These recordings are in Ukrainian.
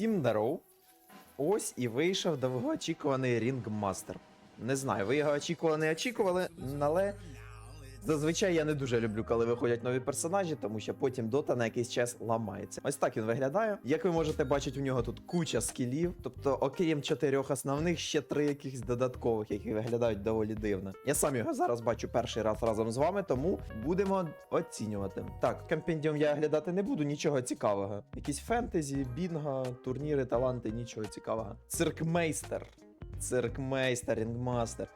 Всім даров. Ось і вийшов довгоочікуваний Рінгмастер. Не знаю, ви його очікували, не очікували, але зазвичай я не дуже люблю, коли виходять нові персонажі, тому що потім дота на якийсь час ламається. Ось так він виглядає. Як ви можете бачити, у нього тут куча скілів, тобто, окрім чотирьох основних, ще три якихось додаткових, які виглядають доволі дивно. Я сам його зараз бачу перший раз разом з вами, тому будемо оцінювати. Так, компендіум я оглядати не буду, нічого цікавого. Якісь фентезі, бінго, турніри, таланти, нічого цікавого. Циркмейстер. Циркмейстер, рінгмастер.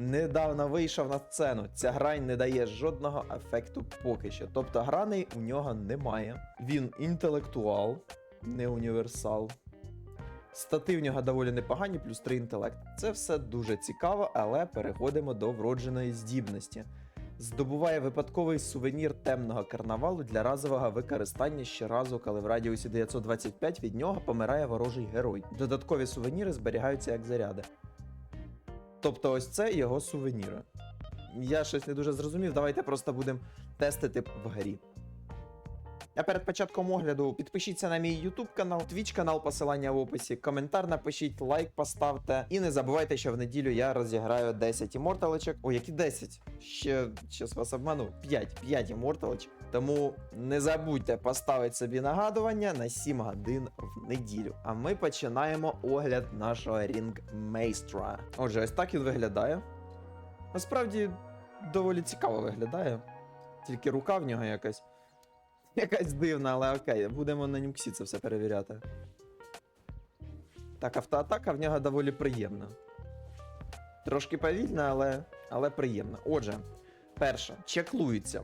Недавно вийшов на сцену. Ця грань не дає жодного ефекту поки що. Тобто граней у нього немає. Він інтелектуал, не універсал. Стати в нього доволі непогані, плюс 3 інтелект. Це все дуже цікаво, але переходимо до вродженої здібності. Здобуває випадковий сувенір темного карнавалу для разового використання щоразу, коли в радіусі 925 від нього помирає ворожий герой. Додаткові сувеніри зберігаються як заряди. Тобто, ось це його сувеніри. Я щось не дуже зрозумів. Давайте просто будемо тестити в грі. А перед початком огляду підпишіться на мій YouTube канал, Twitch канал, посилання в описі, коментар напишіть, лайк поставте. І не забувайте, що в неділю я розіграю 10 іморталочок. О, які 10? Ще щас вас обману. 5, 5 іморталочок. Тому не забудьте поставити собі нагадування на 7 годин в неділю. А ми починаємо огляд нашого рінгмейстра. Отже, ось так він виглядає. Насправді доволі цікаво виглядає. Тільки рука в нього якась. Якась дивна, але окей, будемо на нюксі це все перевіряти. Так, автоатака в нього доволі приємна. Трошки повільна, але, але приємна. Отже, перше, чеклується.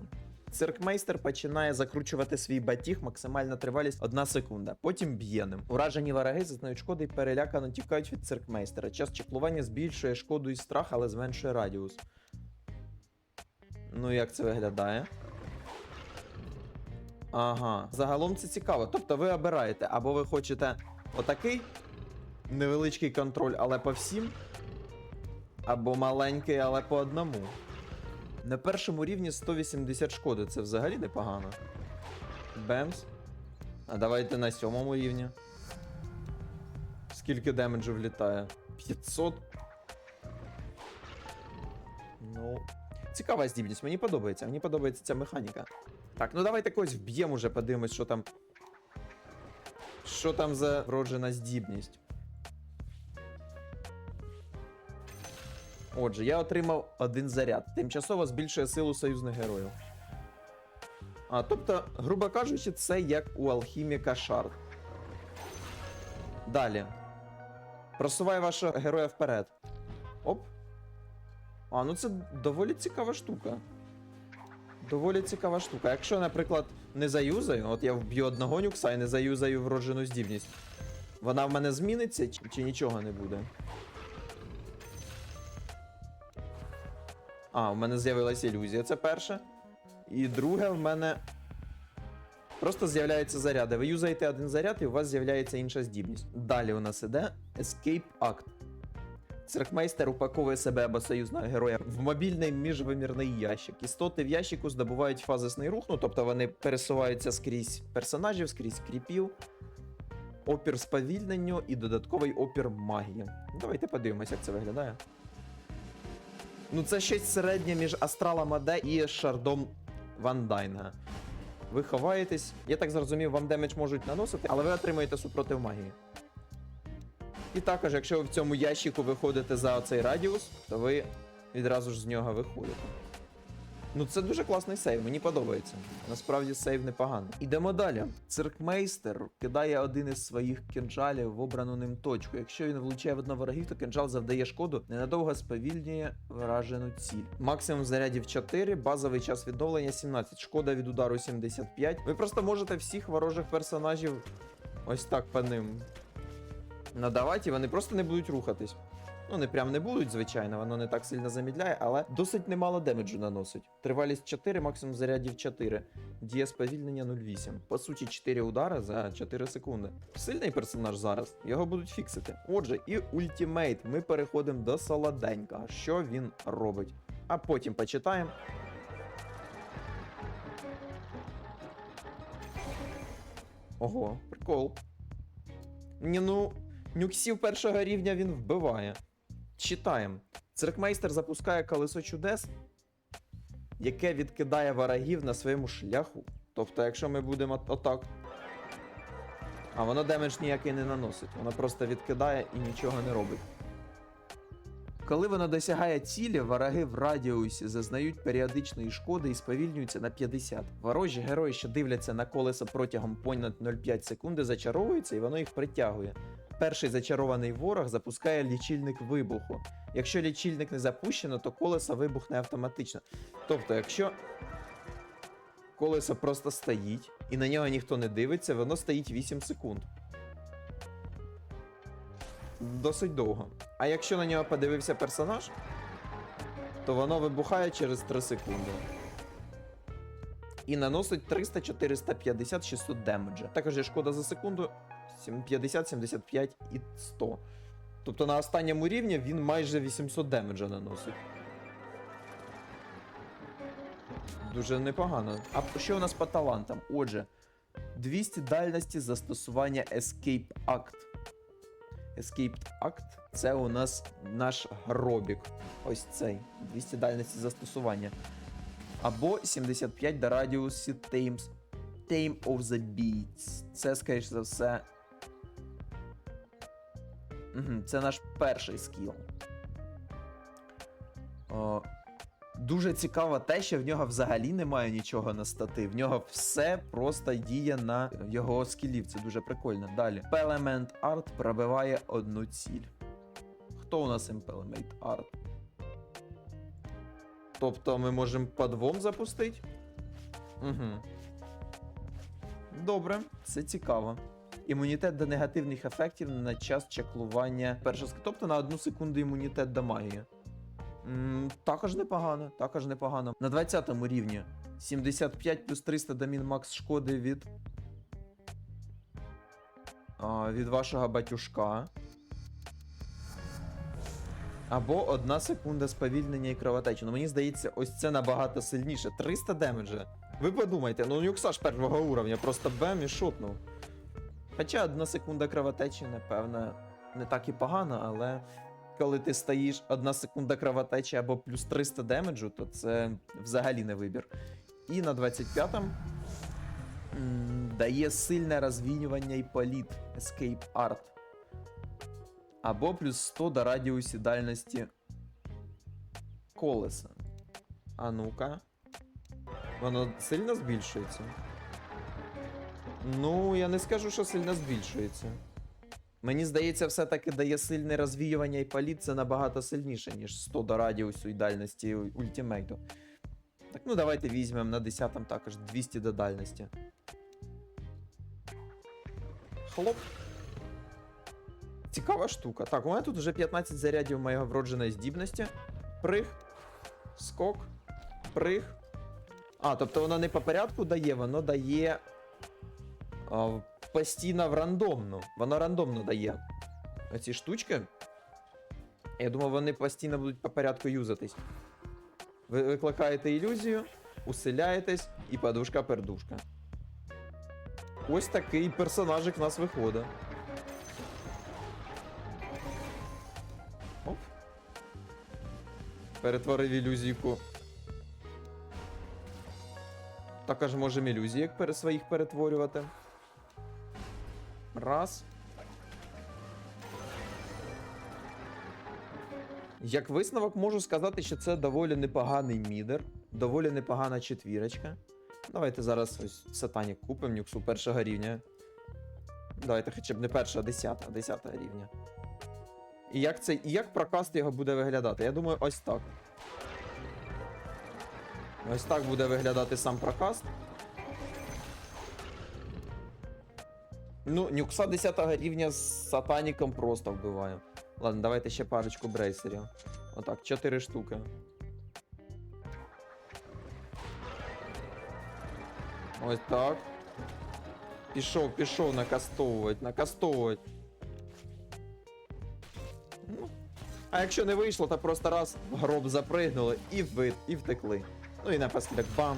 Циркмейстер починає закручувати свій батіг, максимальна тривалість 1 секунда. Потім б'є ним. Уражені вороги зазнають шкоди і перелякано тікають від циркмейстера. Час чеклування збільшує шкоду і страх, але зменшує радіус. Ну, як це виглядає? Ага, загалом це цікаво. Тобто ви обираєте, або ви хочете отакий невеличкий контроль, але по всім, або маленький, але по одному. На першому рівні 180 шкоди, це взагалі непогано. Бемс. А давайте на сьомому рівні. Скільки демеджу влітає? 500. Ну. Цікава здібність, мені подобається. Мені подобається ця механіка. Так, ну давайте когось вб'ємо уже, подивимось, що там. Що там за вроджена здібність. Отже, я отримав один заряд. Тимчасово збільшує силу союзних героїв. А, тобто, грубо кажучи, це як у алхіміка шард. Далі. Просуває вашого героя вперед. Оп. А, ну це доволі цікава штука. Доволі цікава штука. Якщо, наприклад, не заюзаю, от я вб'ю одного нюкса і не заюзаю вроджену здібність, вона в мене зміниться чи, чи нічого не буде? А, в мене з'явилася ілюзія, це перше. І друге, в мене. Просто з'являються заряди. Ви юзаєте один заряд, і у вас з'являється інша здібність. Далі у нас іде Escape Act. Циркмейстер упаковує себе або союзного героя в мобільний міжвимірний ящик. Істоти в ящику здобувають фазисний рух, ну тобто вони пересуваються скрізь персонажів, скрізь кріпів, опір сповільненню і додатковий опір магії. Давайте подивимося, як це виглядає. Ну, це щось середнє між Астралом АД і Шардом Вандайна. Ви ховаєтесь. Я так зрозумів, вам демедж можуть наносити, але ви отримаєте супротив магії. І також, якщо ви в цьому ящику виходите за оцей радіус, то ви відразу ж з нього виходите. Ну, це дуже класний сейв, мені подобається. Насправді сейв непоганий. Ідемо далі. Циркмейстер кидає один із своїх кинджалів в обрану ним точку. Якщо він влучає в одного ворогів, то кинджал завдає шкоду, ненадовго сповільнює вражену ціль. Максимум зарядів 4, базовий час відновлення 17, шкода від удару 75. Ви просто можете всіх ворожих персонажів ось так по ним надавати, і вони просто не будуть рухатись. Ну, не прям не будуть, звичайно, воно не так сильно замідляє, але досить немало демеджу наносить. Тривалість 4, максимум зарядів 4. Діє сповільнення 0,8. По суті, 4 удари за 4 секунди. Сильний персонаж зараз, його будуть фіксити. Отже, і ультимейт. Ми переходимо до солоденького. Що він робить? А потім почитаємо. Ого, прикол. Ні, ну, нюксів першого рівня він вбиває. Читаємо. Циркмейстер запускає колесо чудес, яке відкидає ворогів на своєму шляху. Тобто, якщо ми будемо от- отак. А воно демедж ніякий не наносить, воно просто відкидає і нічого не робить. Коли воно досягає цілі, вороги в радіусі зазнають періодичної шкоди і сповільнюються на 50. Ворожі герої, що дивляться на колесо протягом понад 0,5 секунди, зачаровуються і воно їх притягує. Перший зачарований ворог запускає лічильник вибуху. Якщо лічильник не запущено, то колесо вибухне автоматично. Тобто, якщо колесо просто стоїть і на нього ніхто не дивиться, воно стоїть 8 секунд. Досить довго. А якщо на нього подивився персонаж, то воно вибухає через 3 секунди. І наносить 300, 450, 600 демеджа. Також є шкода за секунду 7- 50, 75 і 100. Тобто на останньому рівні він майже 800 демеджа наносить. Дуже непогано. А що у нас по талантам? Отже, 200 дальності застосування Escape Act. Escaped Act це у нас наш гробік. Ось цей. 200 дальності застосування. Або 75 до радіусі. Tame of the Beats. Це, скоріш за все. Це наш перший скіл. О, дуже цікаво те, що в нього взагалі немає нічого на стати. В нього все просто діє на його скілів. Це дуже прикольно. Далі. Implement Art пробиває одну ціль. Хто у нас Implement Art? Тобто ми можемо по двом запустити? Угу. Добре, це цікаво. Імунітет до негативних ефектів на час чеклування першого Тобто на одну секунду імунітет до магії. М, також непогано, також непогано. На 20 рівні 75 плюс 300 до мінмакс шкоди від. А, від вашого батюшка. Або одна секунда сповільнення і кровотечі. Ну мені здається, ось це набагато сильніше. 300 демеджа. Ви подумайте, ну Нюкса ж першого уровня, просто бем і шотнув. Хоча одна секунда кровотечі, напевно, не так і погано, але коли ти стоїш одна секунда кровотечі або плюс 300 демеджу, то це взагалі не вибір. І на 25-м дає сильне розвінювання і політ Escape Art. Або плюс 100 до радіусі дальності колеса. А ну-ка. Воно сильно збільшується? Ну, я не скажу, що сильно збільшується. Мені здається, все-таки дає сильне розвіювання і політ це набагато сильніше, ніж 100 до радіусу і дальності ультимейту. Так, ну давайте візьмемо на 10 також 200 до дальності. Хлоп. Цікава штука. Так, у мене тут вже 15 зарядів моєї вродженої здібності. Приг. Скок. Приг. А, тобто воно не по порядку дає, воно дає. Постійно в рандомну. Воно рандомно дає. Оці штучки. Я думаю, вони постійно будуть по порядку юзатись. Ви викликаєте ілюзію, уселяєтесь і подушка-пердушка. Ось такий персонажик в нас виходить. Оп. Перетворив ілюзійку. Також можемо ілюзії своїх перетворювати. Раз. Як висновок можу сказати, що це доволі непоганий мідер, доволі непогана четвірочка. Давайте зараз ось сатанік купимо нюксу першого рівня. Давайте хоча б не першого, а десятого, десятого рівня. І як це, і як прокаст його буде виглядати? Я думаю, ось так. Ось так буде виглядати сам прокаст. Ну, нюкса 10 рівня з сатаніком просто вбиваю. Ладно, давайте ще парочку брейсерів. Отак, 4 штуки. Ось так. Пішов, пішов накастовувати, накастовувати. Ну. А якщо не вийшло, то просто раз в гроб запригнули і ви, і втекли. Ну і напослідок бам.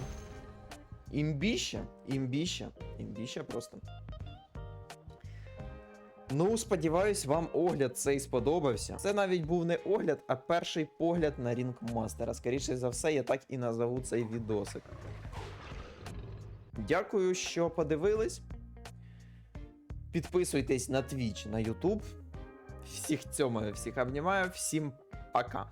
Імбіща, імбіща, імбіща просто. Ну, сподіваюсь, вам огляд цей сподобався. Це навіть був не огляд, а перший погляд на Рінгмастера. Скоріше за все, я так і назову цей відосик. Дякую, що подивились. Підписуйтесь на Twitch, на YouTube. Всіх цьомаю, всіх обнімаю, всім пока.